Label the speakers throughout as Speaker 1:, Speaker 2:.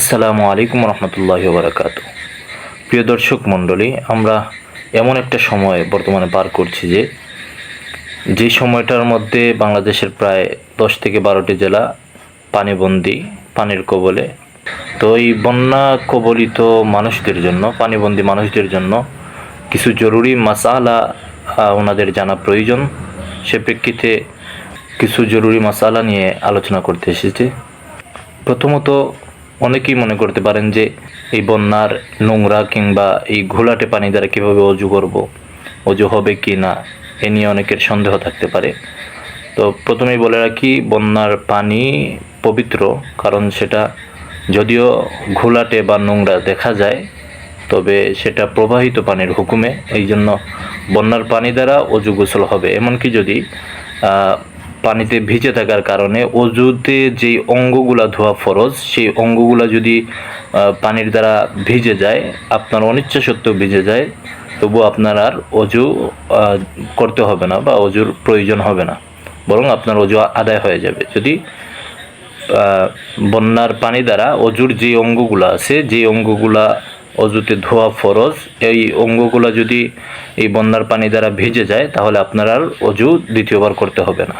Speaker 1: আসসালামু আলাইকুম রহমতুল্লাহ বারাকাত প্রিয় দর্শক মণ্ডলী, আমরা এমন একটা সময় বর্তমানে পার করছি যে যে সময়টার মধ্যে বাংলাদেশের প্রায় দশ থেকে বারোটি জেলা পানিবন্দী, পানির কবলে। তো এই বন্যা কবলিত মানুষদের জন্য, পানিবন্দী মানুষদের জন্য কিছু জরুরি মাসালা ওনাদের জানা প্রয়োজন। সে প্রেক্ষিতে কিছু জরুরি মাসালা নিয়ে আলোচনা করতে এসেছে। প্রথমত অনেকেই মনে করতে পারেন যে এই বন্যার নোংরা কিংবা এই ঘোলাটে পানি দ্বারা কীভাবে অজু করব, অজু হবে কি না, এ নিয়ে অনেকের সন্দেহ থাকতে পারে। তো প্রথমেই বলে রাখি, বন্যার পানি পবিত্র, কারণ সেটা যদিও ঘোলাটে বা নোংরা দেখা যায়, তবে সেটা প্রবাহিত পানির হুকুমে এই জন্য বন্যার পানি দ্বারা অজু গোসল হবে। এমনকি যদি পানিতে ভিজে থাকার কারণে অজুতে যেই অঙ্গগুলা ধোয়া ফরজ, সেই অঙ্গগুলা যদি পানির দ্বারা ভিজে যায়, আপনার অনিচ্ছা সত্ত্বেও ভিজে যায়, তবু আপনার আর অজু করতে হবে না বা অজুর প্রয়োজন হবে না। বরং আপনার অজু আদায় হয়ে যাবে। যদি বন্যার পানি দ্বারা অজুর যে অঙ্গগুলো আছে, যে অঙ্গগুলা অজুতে ধোয়া ফরজ, এই অঙ্গগুলা যদি এই বন্যার পানি দ্বারা ভিজে যায়, তাহলে আপনার আর অজু দ্বিতীয়বার করতে হবে না।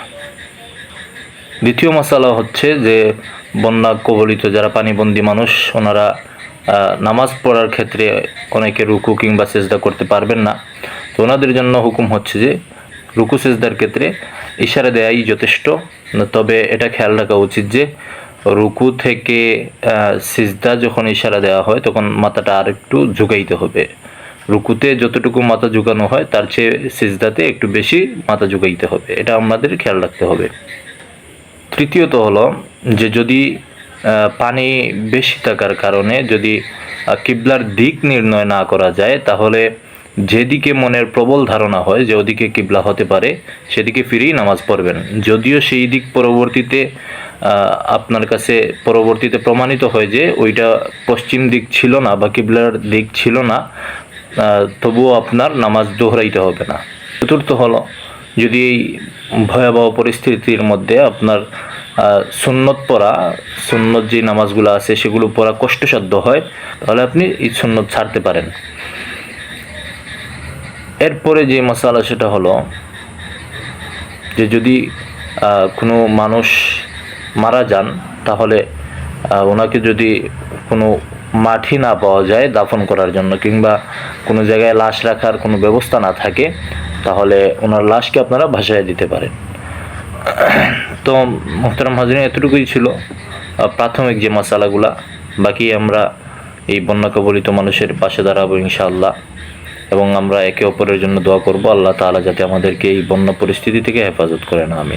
Speaker 1: দ্বিতীয় মশালা হচ্ছে যে বন্যা কবলিত, যারা পানিবন্দী মানুষ, ওনারা নামাজ পড়ার ক্ষেত্রে অনেকে রুকু কিংবা সেজদা করতে পারবেন না। তো ওনাদের জন্য হুকুম হচ্ছে যে রুকু সেজদার ক্ষেত্রে ইশারা দেয়াই যথেষ্ট। তবে এটা খেয়াল রাখা উচিত যে রুকু থেকে সিজদা যখন ইশারা দেওয়া হয়, তখন মাথাটা আর একটু ঝুঁকাইতে হবে। রুকুতে যতটুকু মাথা ঝুঁকানো হয়, তার চেয়ে সিজদাতে একটু বেশি মাথা ঝুঁকাইতে হবে। এটা আমাদের খেয়াল রাখতে হবে। তৃতীয়ত হলো যে যদি পানি বেশি থাকার কারণে যদি কিবলার দিক নির্ণয় না করা যায়, তাহলে যেদিকে মনের প্রবল ধারণা হয় যে ওদিকে কিবলা হতে পারে, সেদিকে ফিরেই নামাজ পড়বেন। যদিও সেই দিক পরবর্তীতে আপনার কাছে পরবর্তীতে প্রমাণিত হয় যে ওইটা পশ্চিম দিক ছিল না বা কিবলার দিক ছিল না তবুও আপনার নামাজ দোহরাইতে হবে না। চতুর্থ হলো যদি এই ভয়াবহ পরিস্থিতির মধ্যে আপনার সুন্নত পড়া, সুন্নত যে নামাজগুলো আছে সেগুলো পড়া কষ্টসাধ্য হয়, তাহলে আপনি এই সুন্নত ছাড়তে পারেন। এরপরে যে মশালা সেটা হলো যে যদি কোনো মানুষ মারা যান, তাহলে ওনাকে যদি কোনো মাটি না পাওয়া যায় দাফন করার জন্য কিংবা কোনো জায়গায় লাশ রাখার কোনো ব্যবস্থা না থাকে তাহলে ওনার লাশকে আপনারা ভাসায় দিতে পারেন। তো মোহতারাম হাজরিন, এতটুকুই ছিল। প্রাথমিক যে মশালাগুলা, বাকি আমরা এই বন্যা কবলিত মানুষের পাশে দাঁড়াবো ইনশাআল্লাহ। এবং আমরা একে অপরের জন্য দোয়া করব, আল্লাহ তাআলা যাতে আমাদেরকে এই বন্যা পরিস্থিতি থেকে হেফাজত করেন আমি